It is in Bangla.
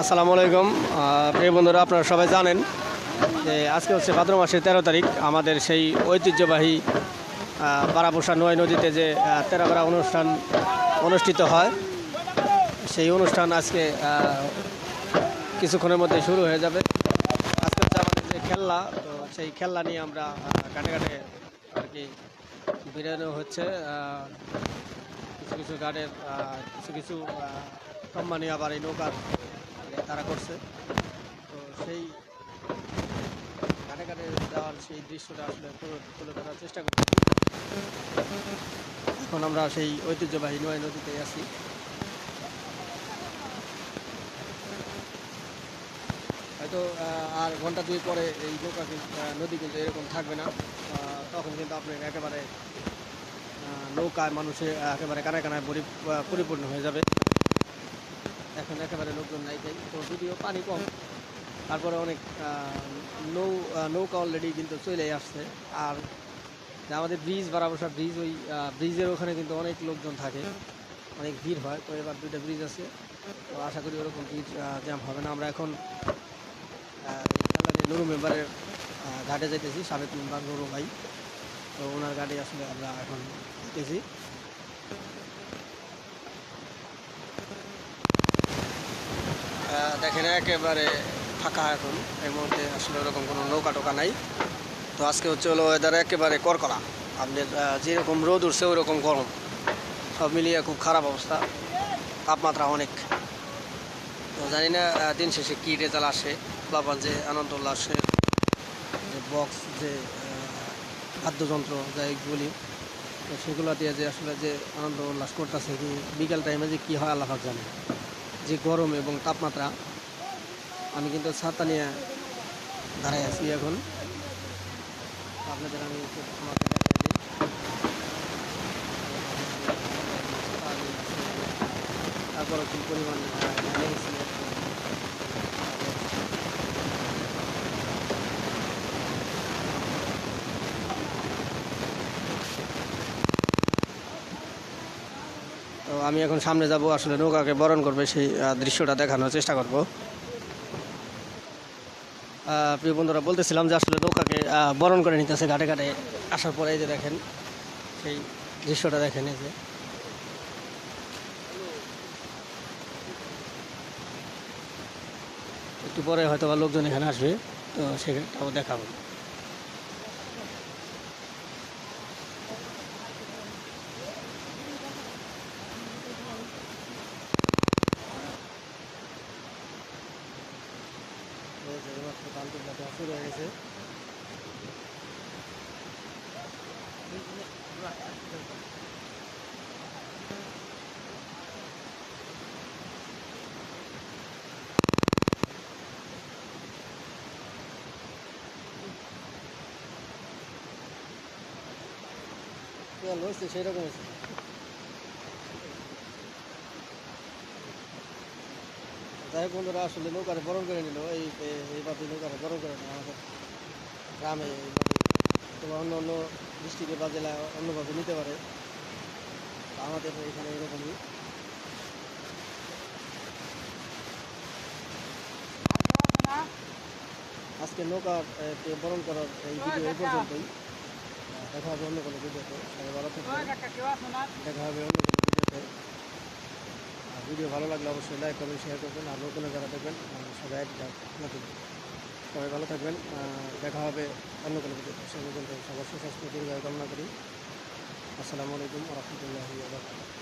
আসসালামু আলাইকুম। প্রিয় বন্ধুরা, আপনারা সবাই জানেন যে আজকে হচ্ছে ভাদ্র মাসের তেরো তারিখ। আমাদের সেই ঐতিহ্যবাহী পাড়াপোষা নয় নদীতে যে তেরাবেড়া অনুষ্ঠান অনুষ্ঠিত হয়, সেই অনুষ্ঠান আজকে কিছুক্ষণের মধ্যে শুরু হয়ে যাবে। আজকে হচ্ছে আমাদের যে খেলনা, তো সেই খেলনা নিয়ে আমরা ঘাটে ঘাটে আর কি বেরোনো হচ্ছে। কিছু কিছু গাড়ির কিছু কিছু কোম্পানি আবার এই নৌকার তারা করছে। তো সেই ঘাটে ঘাটে যাওয়ার সেই দৃশ্যটা আসলে তুলে ধরার চেষ্টা করছি। এখন আমরা সেই ঐতিহ্যবাহী নয় নদীতে আছি। হয়তো আর ঘণ্টা দুই পরে এই নৌকা নদী কিন্তু এরকম থাকবে না। তখন কিন্তু আপনি একেবারে নৌকায় মানুষে একেবারে কানায় কানায় পরি- পরিপূর্ণ হয়ে যাবে। এখন একেবারে লোকজন নাই তাই, তো যদিও পানি কম। তারপরে অনেক নৌ নৌকা অলরেডি কিন্তু চলে আসছে। আর আমাদের ব্রিজ বারাবসা ব্রিজ ওই ব্রিজের ওখানে কিন্তু অনেক লোকজন থাকে। অনেক ভিড় হয়, তো এবার দুইটা ব্রিজ আছে। তো আশা করি ওরকম ব্রিজ জ্যাম হবে না। আমরা এখন নুরু মেম্বারের ঘাটে যেতেছি সাবেক মেম্বার নুরু ভাই। তো ওনার গাড়ি আসলে আমরা এখন যেতেছি দেখেন, একেবারে ফাঁকা এখন। এই মুহূর্তে আসলে ওরকম কোনো নৌকা টোকা নাই। তো আজকে হচ্ছে হলো ওয়েদার একেবারে করকরা আপনি যেরকম রোদ উঠছে ওই রকম গরম। সব মিলিয়ে খুব খারাপ অবস্থা। তাপমাত্রা অনেক। তো জানি না দিন শেষে কী রেজাল্ট আসে। বাবা যে আনন্দ উল্লাসের যে বক্স যে বাদ্যযন্ত্র, যাই বলি, তো সেগুলো দিয়ে যে আসলে যে আনন্দ উল্লাস করতেছে বিকাল টাইমে যে কী হয়, আল্লাহ জানে। যে গরম এবং তাপমাত্রা আমি কিন্তু ছাতা নিয়ে দাঁড়ায় আছি এখন। আপনাদের আমি দেখাই কি পরিমাণ তো আমি এখন সামনে যাব, আসলে নৌকাকে বরণ করবে, সেই দৃশ্যটা দেখানোর চেষ্টা করব। প্রিয় বন্ধুরা, বলতেছিলাম যে আসলে নৌকাকে বরণ করে নিতেছে ঘাটে ঘাটে। আসার পরে এই যে দেখেন, সেই দৃশ্যটা দেখেন এই যে। একটু পরে হয়তো বা লোকজন এখানে আসবে, তো সেটাও দেখাবো। যে এইমাত্র তান্ত্রিক দেখা হয়ে গেছে তেল হয়েছে সেই যাই হোক বন্ধুরা আসলে নৌকারে বরণ করে নিল। এই এই- এই বাতি নৌকারে বরণ করে নিল আমাদের গ্রামে অথবা অন্য অন্য ডিস্ট্রিক্টে বা জেলায় অন্যভাবে নিতে পারে। আমাদের এখানে এরকমই। আজকে নৌকা এ, কে বরণ করার এই ভিডিও এই পর্যন্তই। দেখা হবে অন্য কোনো ভিডিওতে। দেখা হবে অন্য ভিডিও ভালো লাগলে অবশ্যই লাইক করবেন শেয়ার করবেন, আর নতুন যারা দেখবেন সবাই একটা নতুন সবাই ভালো থাকবেন দেখা হবে অন্য কোনো ভিডিও সে পর্যন্ত সবার সুস্বাস্থ্য, দীর্ঘায়ু কামনা করি। আসসালামু আলাইকুম রহমতুল্লাহি